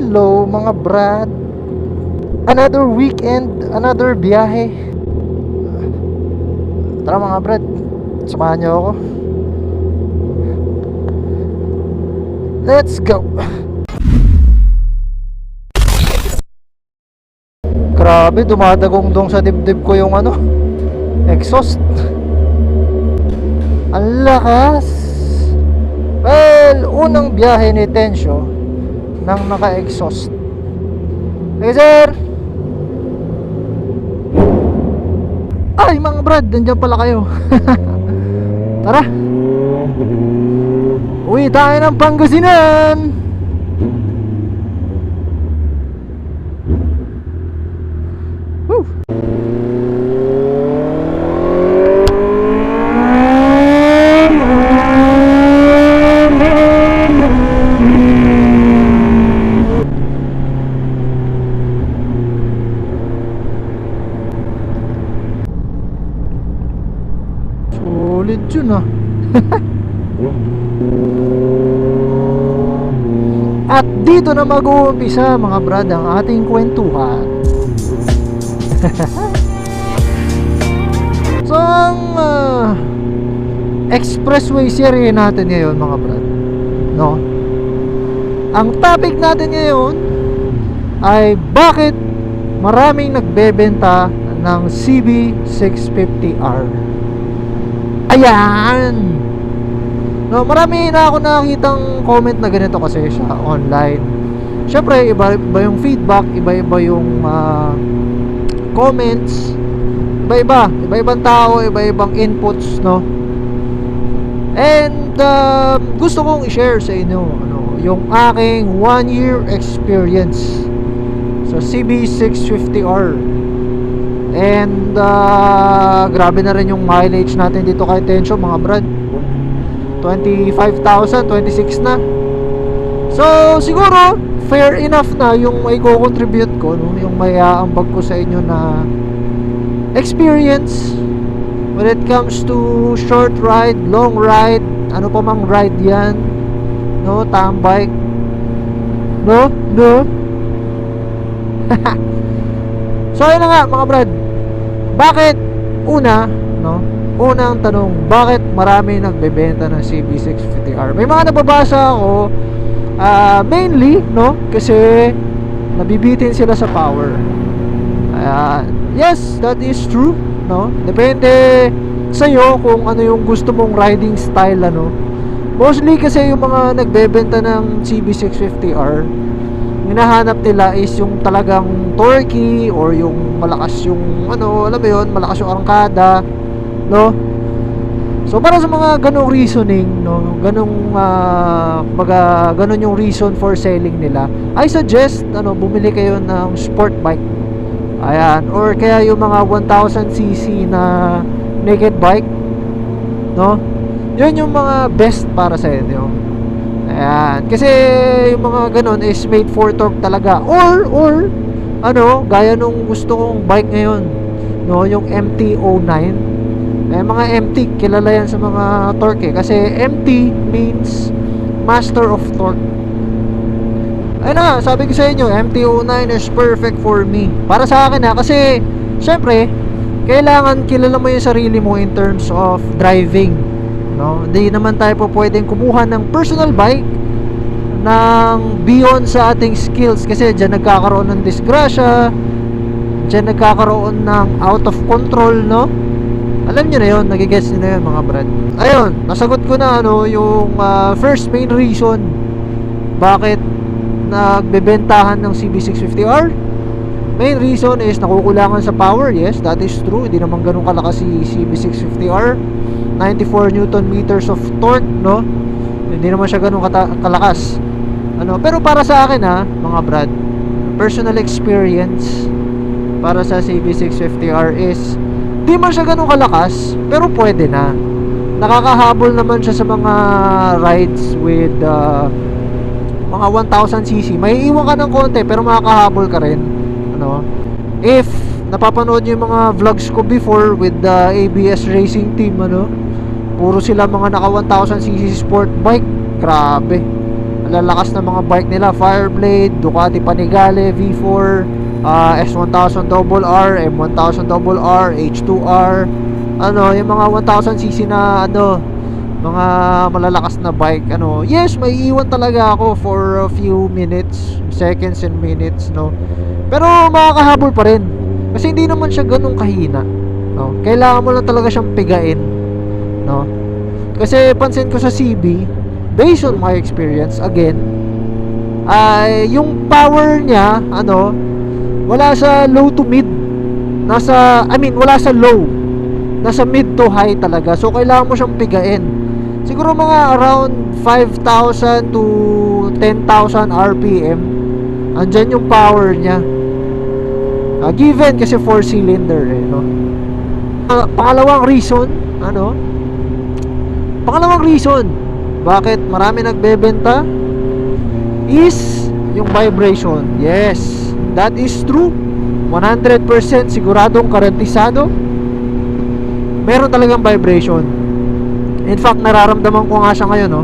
Hello mga brad. Another weekend, another biyahe. Tara mga brad. Samahan niyo ako. Let's go. Grabe, dumadagong dong sa dibdib ko yung ano. Exhaust. Ang lakas. Well, unang biyahe ni Tensyo Nang naka-exhaust. Hey sir! Ay mga brad, nandiyan pala kayo. Tara! Uwi tayo ng Pangasinan Woo! Solid yun ah. At dito na mag-uumpisa mga brad ang ating kwentuhan. So ang ah, expressway series natin ngayon mga brad No? Ang topic natin ngayon ay bakit maraming nagbebenta ng CB650R Ayan! No, marami na ako nakakitang comment na ganito kasi siya online. Siyempre, iba, iba yung feedback, iba-iba yung ah, comments, iba-iba, iba-ibang tao, iba-ibang inputs, no? And um, gusto kong i-share sa inyo ano, yung aking one year experience sa CB650R. And uh, grabe na rin yung mileage natin dito kay Tensyo mga brad. 25,000, 26 na. So, siguro fair enough na yung may contribute ko, no? yung may aambag ko sa inyo na experience when it comes to short ride, long ride, ano pa mang ride yan, no, tambike, no, no. so, ayun na nga mga brad, bakit una, no, unang tanong, bakit marami nagbebenta ng CB650R? May mga nababasa ako, ah, mainly, no, kasi nabibitin sila sa power. Ayan. Yes, that is true, no? Depende sa iyo kung ano yung gusto mong riding style, ano. Mostly kasi yung mga nagbebenta ng CB650R, hinahanap nila is yung talagang torquey or yung malakas yung ano, alam mo yun, malakas yung arangkada, no? So para sa mga ganong reasoning, no, ganong uh, baga, ganon yung reason for selling nila, I suggest ano, bumili kayo ng sport bike. Ayan, or kaya yung mga 1000cc na naked bike, no? Yun yung mga best para sa inyo. Ayan, kasi yung mga ganon is made for torque talaga. Or or ano, gaya nung gusto kong bike ngayon, no, yung MT-09 eh, mga MT, kilala yan sa mga torque eh. Kasi MT means Master of Torque. Ayun na sabi ko sa inyo, MT-09 is perfect for me. Para sa akin ha, kasi, syempre, kailangan kilala mo yung sarili mo in terms of driving. No? Hindi naman tayo po pwedeng kumuha ng personal bike ng beyond sa ating skills. Kasi dyan nagkakaroon ng disgrasya dyan nagkakaroon ng out of control no? Alam nyo na yun, nagigets nyo na yun mga brad. Ayun, nasagot ko na ano yung uh, first main reason bakit nagbebentahan ng CB650R main reason is nakukulangan sa power. Yes, that is true. Hindi naman ganun kalakas si CB650R 94 newton meters of torque no? Hindi naman siya ganun kalakas ano, pero para sa akin ha mga brad personal experience para sa CB650R is Di man siya ganun kalakas, pero pwede na. Nakakahabol naman siya sa mga rides with uh, mga 1000cc. May iwan ka ng konti, pero makakahabol ka rin. Ano? If napapanood niyo yung mga vlogs ko before with the ABS racing team, ano? Puro sila mga naka 1000cc sport bike. Grabe. Malalakas na mga bike nila. Fireblade, Ducati Panigale V4 ah, S1000 Double R M1000 Double R H2R ano yung mga 1000cc na ano mga malalakas na bike ano. Yes may iwan talaga ako for a few minutes seconds and minutes no. Pero makakahabol pa rin. Kasi hindi naman siya ganun kahina no. Kailangan mo lang talaga siyang pigain no. Kasi pansin ko sa CB based on my experience again ay yung power niya ano wala sa low to mid nasa I mean wala sa low nasa mid to high talaga. So kailangan mo siyang pigain. Siguro mga around 5,000 to 10,000 RPM andyan yung power niya. Ah, given kasi 4 cylinder eh no? Ah, pangalawang reason ano? Pangalawang reason bakit marami nagbebenta? Is yung vibration. Yes. That is true. 100% siguradong garantisado meron talagang vibration. In fact nararamdaman ko nga siya ngayon no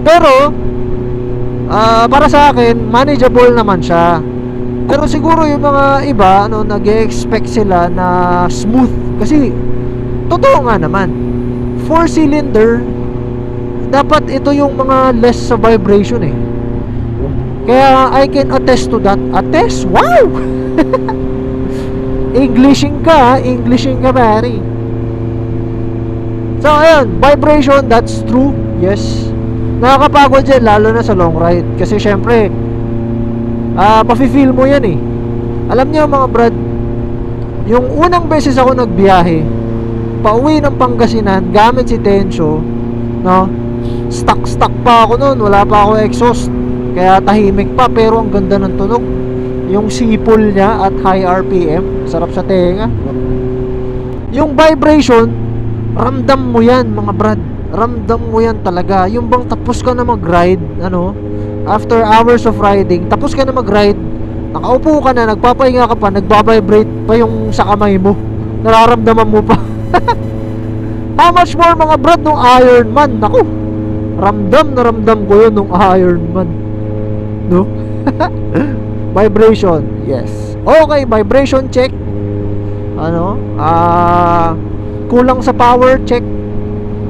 pero ah, para sa akin manageable naman siya. Pero siguro yung mga iba ano nag-expect sila na smooth. Kasi totoo nga naman. 4 cylinder dapat ito yung mga less sa vibration eh. Kaya I can attest to that. Attest? Wow! Englishing ka? Englishing ka pare So ayun. Vibration that's true. Yes. Nakakapagod yan lalo na sa long ride. Kasi syempre Ah, mafe-feel mo yan eh. Alam niyo mga brad Yung unang beses ako nagbiyahe Pauwi ng Pangasinan Gamit si Tensyo No Stuck stuck pa ako noon Wala pa ako exhaust. Kaya tahimik pa Pero ang ganda ng tunog. Yung sipol niya at high RPM sarap sa tenga. Yung vibration ramdam mo yan mga brad. Ramdam mo yan talaga. Yung bang tapos ka na mag ride ano after hours of riding tapos ka na mag ride nakaupo ka na nagpapahinga ka pa nagbabibrate pa yung sa kamay mo. Nararamdaman mo pa. How much more mga brad nung Iron Man? Naku ramdam na ramdam ko yun nung Iron Man. No? Vibration. Yes. Okay vibration check. Ano? Ah kulang sa power check.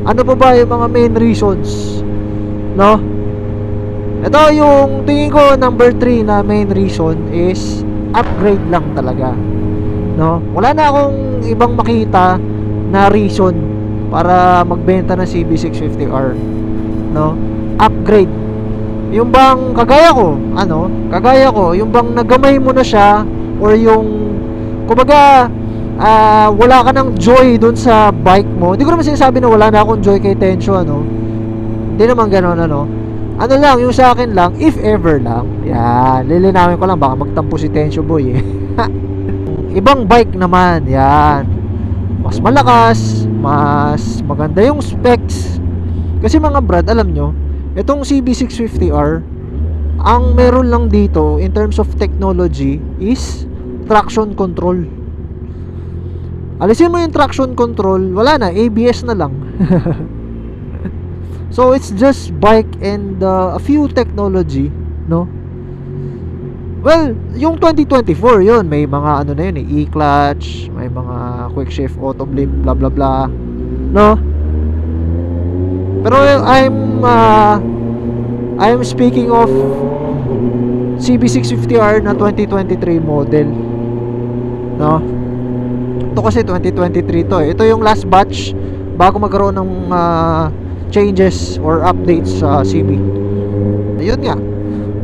Ano pa ba yung mga main reasons? No? Ito yung tingin ko number 3 na main reason is upgrade lang talaga. No? Wala na akong ibang makita na reason para magbenta ng CB650R no? Upgrade. Yung bang kagaya ko ano kagaya ko yung bang nagamay mo na siya or yung kumbaga ah, wala ka ng joy dun sa bike mo. Hindi ko naman sinasabi na wala na akong joy kay Tensyo ano. Hindi naman gano'n ano. Ano lang yung sa akin lang if ever lang yan lilinawin ko lang baka magtampo si Tensyo boy eh. Ibang bike naman yan. Mas malakas mas maganda yung specs kasi mga brad alam nyo Itong CB650R, ang meron lang dito in terms of technology is traction control. Alisin mo yung traction control, wala na, ABS na lang. so it's just bike and uh, a few technology, no? Well, yung 2024 yun, may mga ano na yun eh, e-clutch, may mga quick shift auto blip, blah blah blah. No? Pero I'm uh, I'm speaking of CB650R na 2023 model. No? Ito kasi 2023 to eh. Ito yung last batch bago magkaroon ng uh, changes or updates sa CB. Ayun nga.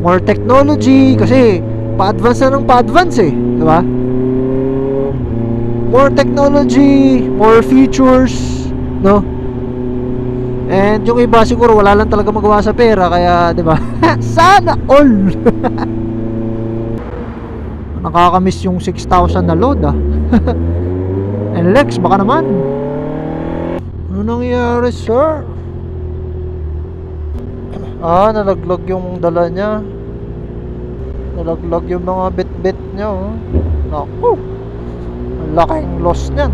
More technology kasi pa-advance na ng pa-advance eh, 'di ba? More technology, more features, no? And yung iba siguro wala lang talaga magawa sa pera kaya 'di ba? Sana all. Nakakamiss yung 6,000 na load ah. And Lex baka naman. Ano nangyari, sir? Ah, nalaglag yung dala niya. Nalaglag yung mga bit-bit niya, oh. Naku. Ang laking loss niyan.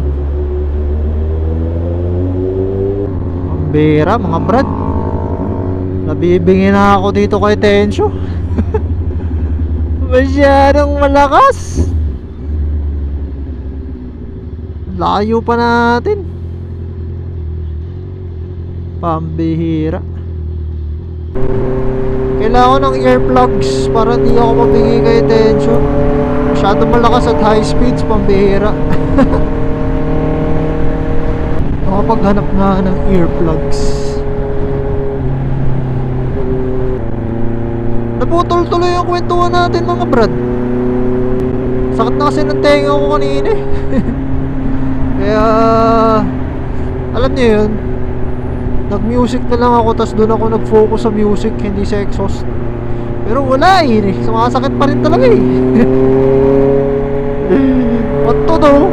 Bera, mga brad. Nabibingi na ako dito kay Tensyo. Masyadong malakas. Layo pa natin. Pambihira. Kailangan ng earplugs para di ako mabingi kay Tensyo. Masyadong malakas at high speeds, pambihira. Nakapaghanap nga ng earplugs. Naputol tuloy yung kwentuhan natin mga brad. Sakit na kasi ng tenga ko kanina eh. Kaya, alam niyo yun, nag-music na lang ako tas doon ako nag-focus sa music, hindi sa exhaust. Pero wala eh, sumasakit pa rin talaga eh. What to do?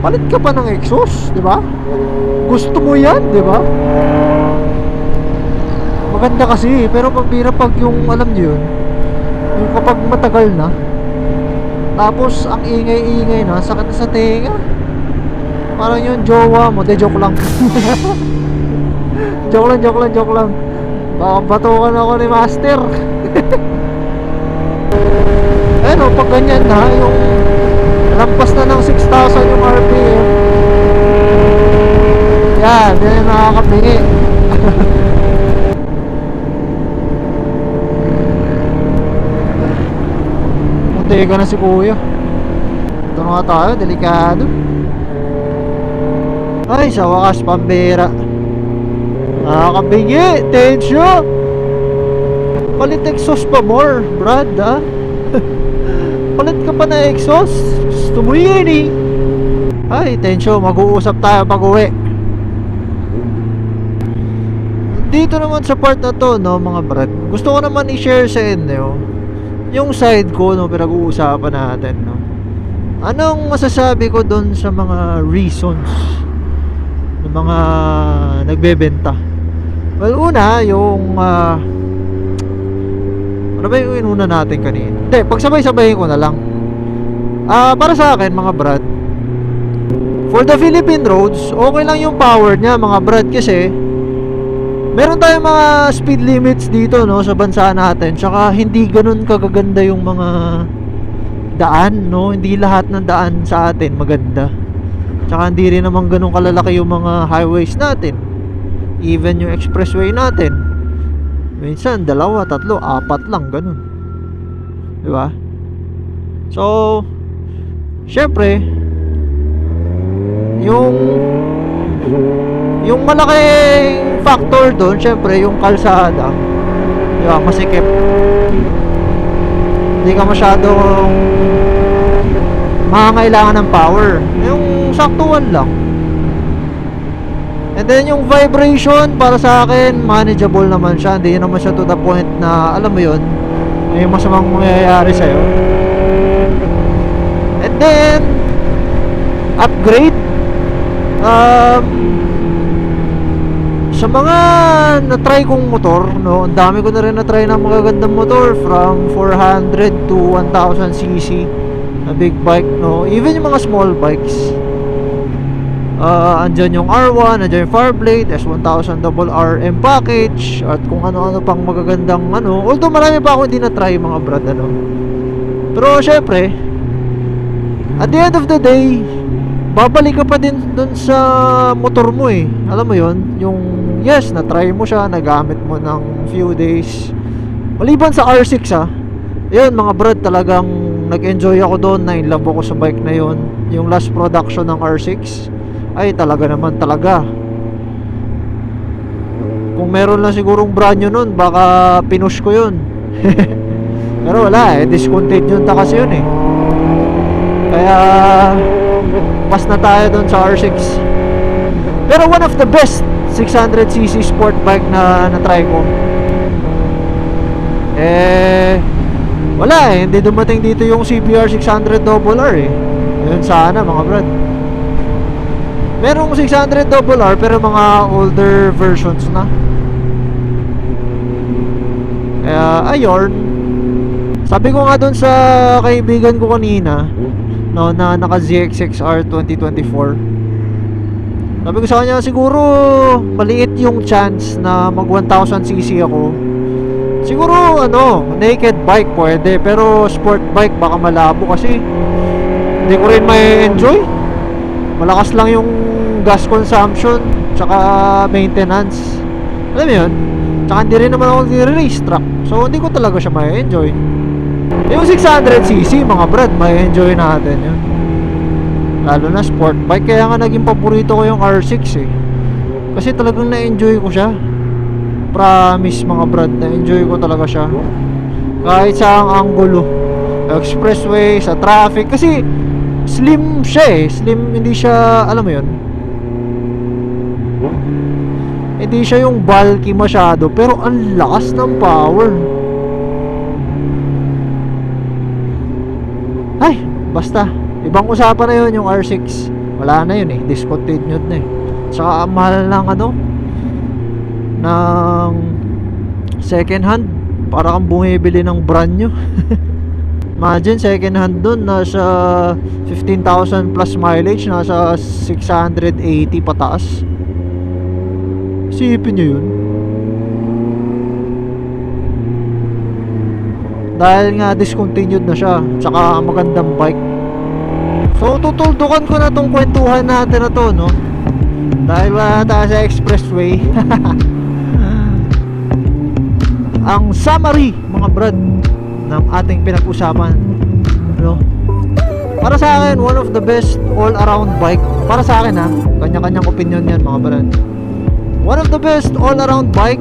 Palit ka pa ng exhaust, di ba? Gusto mo yan, di ba? Maganda kasi, pero pambira pag yung alam niyo yun, yung kapag matagal na, tapos ang ingay-ingay na, sakit na sa tenga. Parang yung jowa mo, de joke lang. joke lang, joke lang, joke lang. Baka batukan ako ni Master. Ayun o, pag ganyan na, yung lampas na ng 6,000 yung RPM. Yan, yan yung nakakabingi. Munti na si kuya. Ito na nga tayo, delikado. Ay, sa wakas, pambira. Nakakabingi, tensyo. Palit exhaust pa more, Brad, ha? Palit ka pa na exhaust. Gusto mo yun, eh. Ay, tensyo, mag-uusap tayo pag uwi. Dito naman sa part na to, no, mga brad. Gusto ko naman i-share sa inyo yung side ko, no, pinag-uusapan natin, no. Anong masasabi ko doon sa mga reasons ng mga nagbebenta? Well, una, yung ah, ano ba yung inuna natin kanina? Hindi, pagsabay-sabayin ko na lang. Ah, para sa akin, mga brad, for the Philippine roads, okay lang yung power niya, mga brad, kasi meron tayong mga speed limits dito, no, sa bansa natin. Tsaka hindi ganun kagaganda yung mga daan, no? Hindi lahat ng daan sa atin maganda. Tsaka hindi rin naman ganun kalalaki yung mga highways natin. Even yung expressway natin. Minsan, dalawa, tatlo, apat lang, ganun. Di ba? So, syempre, yung yung malaking factor doon, syempre, yung kalsada. Di ba? Masikip. Hindi ka masyadong makangailangan ng power. Yung saktuan lang. And then yung vibration para sa akin manageable naman siya. Hindi naman siya to the point na alam mo yun, may masamang mangyayari sa'yo. And then upgrade um, sa mga na-try kong motor, no, ang dami ko na rin na-try ng magagandang motor from 400 to 1000 cc na big bike, no. Even yung mga small bikes. Uh, andyan yung R1, andyan yung Fireblade, S1000 double RM package, at kung ano-ano pang magagandang ano. Although marami pa ako hindi na-try mga brad, ano. Pero syempre, at the end of the day, babalik ka pa din dun sa motor mo eh. Alam mo yon yung yes, na-try mo siya, nagamit mo ng few days. Maliban sa R6 ah, yun mga brad talagang nag-enjoy ako doon, na in love ako sa bike na yun. Yung last production ng R6, ay talaga naman talaga. Kung meron lang sigurong brand new nun, baka pinush ko yun. Pero wala eh, discontinued na kasi yun eh. Kaya pas na tayo doon sa R6 pero one of the best 600cc sport bike na na-try ko. Eh wala eh. Hindi dumating dito yung CBR 600 double R eh. Yun sana mga brad. Merong 600 double R pero mga older versions na. Kaya ayorn sabi ko nga doon sa kaibigan ko kanina no, na naka ZXXR 2024 Sabi ko sa kanya, siguro maliit yung chance na mag 1000cc ako. Siguro ano, naked bike pwede, pero sport bike baka malabo kasi hindi ko rin may enjoy. Malakas lang yung gas consumption, tsaka maintenance. Alam mo yun? Tsaka hindi rin naman ako nire-race track. So hindi ko talaga siya may enjoy. Yung 600cc mga brad, may enjoy natin yun. Lalo na sport bike, kaya nga naging paborito ko yung R6 eh. Kasi talagang na-enjoy ko siya. Promise mga brad, na-enjoy ko talaga siya. Kahit sa ang anggulo. Expressway, sa traffic. Kasi slim siya eh. Slim, hindi siya, alam mo yun. Hindi siya yung bulky masyado. Pero ang lakas ng power. Ay, basta. Ibang usapan na yun yung R6. Wala na yun eh. Discontinued na eh. Tsaka ang mahal ng ano, ng second hand para kang bumibili ng brand new imagine second hand dun nasa 15,000 plus mileage nasa 680 pataas isipin nyo yun dahil nga discontinued na siya tsaka magandang bike so tutuldukan ko na tong kwentuhan natin na to no? Dahil wala tayo sa expressway. Ang summary mga brad ng ating pinag-usapan no? para sa akin one of the best all around bike. Para sa akin ha? Kanya-kanyang opinion yan mga brad. One of the best all around bike.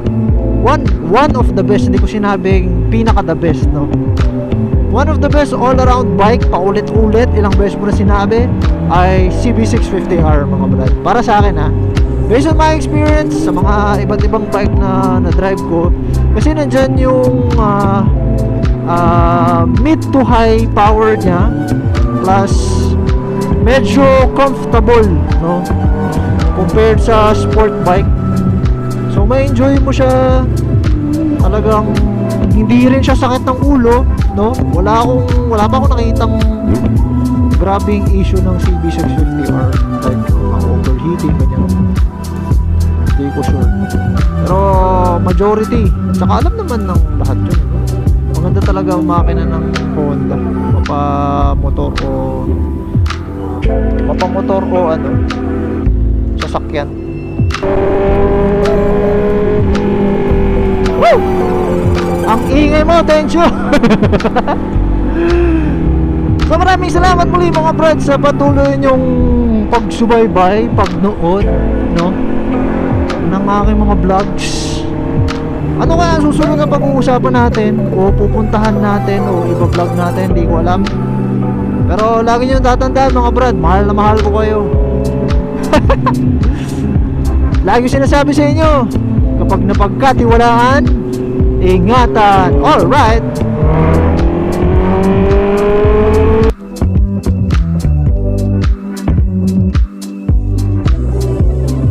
One one of the best. Hindi ko sinabing pinaka the best no one of the best all around bike paulit-ulit ilang beses mo na sinabi ay CB650R mga brad para sa akin ha? Based on my experience sa mga iba't ibang bike na na-drive ko kasi nandyan yung ah, ah, mid to high power niya plus medyo comfortable no? Compared sa sport bike. So may enjoy mo siya talagang hindi rin siya sakit ng ulo no? Wala akong wala pa akong nakitang grabing issue ng CB650R like ang overheating ganyan. Hindi ko sure. Pero majority. Tsaka alam naman ng lahat yun maganda talaga ang makina ng Honda. Mapa motor o mapa motor o ano sasakyan. Woo! Ang ingay mo tensyo So maraming salamat muli mga brad sa patuloy niyong pagsubaybay, pagnood, no? ng aking mga vlogs. Ano kaya susunod na pag-uusapan natin o pupuntahan natin o iba-vlog natin, hindi ko alam. Pero lagi niyo tatandaan mga brad, mahal na mahal ko kayo. lagi sinasabi sa inyo, kapag napagkatiwalaan, ingatan. Alright!